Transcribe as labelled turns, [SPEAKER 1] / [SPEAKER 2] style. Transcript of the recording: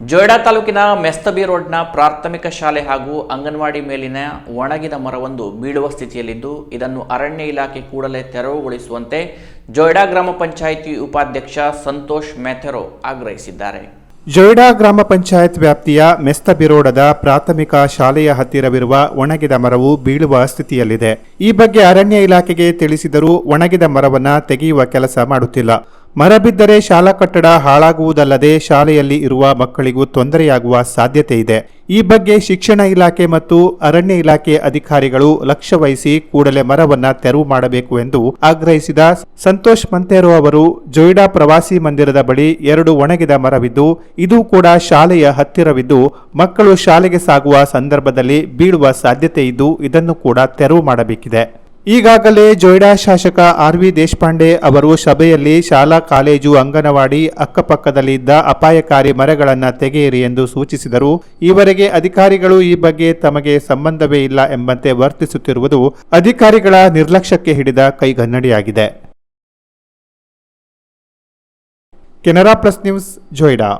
[SPEAKER 1] ಜೊಯ್ಡಾ ತಾಲೂಕಿನ ಮೆಸ್ತಬಿ ರೋಡ್ನ ಪ್ರಾಥಮಿಕ ಶಾಲೆ ಹಾಗೂ ಅಂಗನವಾಡಿ ಮೇಲಿನ ಒಣಗಿದ ಮರವೊಂದು ಬೀಳುವ ಸ್ಥಿತಿಯಲ್ಲಿದ್ದು, ಇದನ್ನು ಅರಣ್ಯ ಇಲಾಖೆ ಕೂಡಲೇ ತೆರವುಗೊಳಿಸುವಂತೆ ಜೋಯ್ಡಾ ಗ್ರಾಮ ಪಂಚಾಯಿತಿ ಉಪಾಧ್ಯಕ್ಷ ಸಂತೋಷ್ ಮೆಥೆರೋ ಆಗ್ರಹಿಸಿದ್ದಾರೆ.
[SPEAKER 2] ಜೊಯ್ಡಾ ಗ್ರಾಮ ಪಂಚಾಯತ್ ವ್ಯಾಪ್ತಿಯ ಮೆಸ್ತಬಿರೋಡದ ಪ್ರಾಥಮಿಕ ಶಾಲೆಯ ಹತ್ತಿರವಿರುವ ಒಣಗಿದ ಮರವು ಬೀಳುವ ಸ್ಥಿತಿಯಲ್ಲಿದೆ. ಈ ಬಗ್ಗೆ ಅರಣ್ಯ ಇಲಾಖೆಗೆ ತಿಳಿಸಿದರೂ ಒಣಗಿದ ಮರವನ್ನು ತೆಗೆಯುವ ಕೆಲಸ ಮಾಡುತ್ತಿಲ್ಲ. ಮರ ಬಿದ್ದರೆ ಶಾಲಾ ಕಟ್ಟಡ ಹಾಳಾಗುವುದಲ್ಲದೆ ಶಾಲೆಯಲ್ಲಿ ಇರುವ ಮಕ್ಕಳಿಗೂ ತೊಂದರೆಯಾಗುವ ಸಾಧ್ಯತೆ ಇದೆ. ಈ ಬಗ್ಗೆ ಶಿಕ್ಷಣ ಇಲಾಖೆ ಮತ್ತು ಅರಣ್ಯ ಇಲಾಖೆ ಅಧಿಕಾರಿಗಳು ಲಕ್ಷ್ಯ ವಹಿಸಿ ಕೂಡಲೇ ಮರವನ್ನ ತೆರವು ಮಾಡಬೇಕು ಎಂದು ಆಗ್ರಹಿಸಿದ ಸಂತೋಷ್ ಮಂತೇರೋ ಅವರು, ಜೊಯ್ಡಾ ಪ್ರವಾಸಿ ಮಂದಿರದ ಬಳಿ ಎರಡು ಒಣಗಿದ ಮರವಿದ್ದು, ಇದು ಕೂಡ ಶಾಲೆಯ ಹತ್ತಿರವಿದ್ದು, ಮಕ್ಕಳು ಶಾಲೆಗೆ ಸಾಗುವ ಸಂದರ್ಭದಲ್ಲಿ ಬೀಳುವ ಸಾಧ್ಯತೆ ಇದ್ದು ಇದನ್ನು ಕೂಡ ತೆರವು ಮಾಡಬೇಕಿದೆ. ಈಗಾಗಲೇ ಜೊಯ್ಡಾ ಶಾಸಕ ಆರ್ ವಿ ದೇಶಪಾಂಡೆ ಅವರು ಸಭೆಯಲ್ಲಿ ಶಾಲಾ ಕಾಲೇಜು ಅಂಗನವಾಡಿ ಅಕ್ಕಪಕ್ಕದಲ್ಲಿ ಇದ್ದ ಅಪಾಯಕಾರಿ ಮರಗಳನ್ನು ತೆಗೆಯಿರಿ ಎಂದು ಸೂಚಿಸಿದರು. ಈವರೆಗೆ ಅಧಿಕಾರಿಗಳು ಈ ಬಗ್ಗೆ ತಮಗೆ ಸಂಬಂಧವೇ ಇಲ್ಲ ಎಂಬಂತೆ ವರ್ತಿಸುತ್ತಿರುವುದು ಅಧಿಕಾರಿಗಳ ನಿರ್ಲಕ್ಷ್ಯಕ್ಕೆ ಹಿಡಿದ ಕೈಗನ್ನಡಿಯಾಗಿದೆ. Canara plus news, Joida.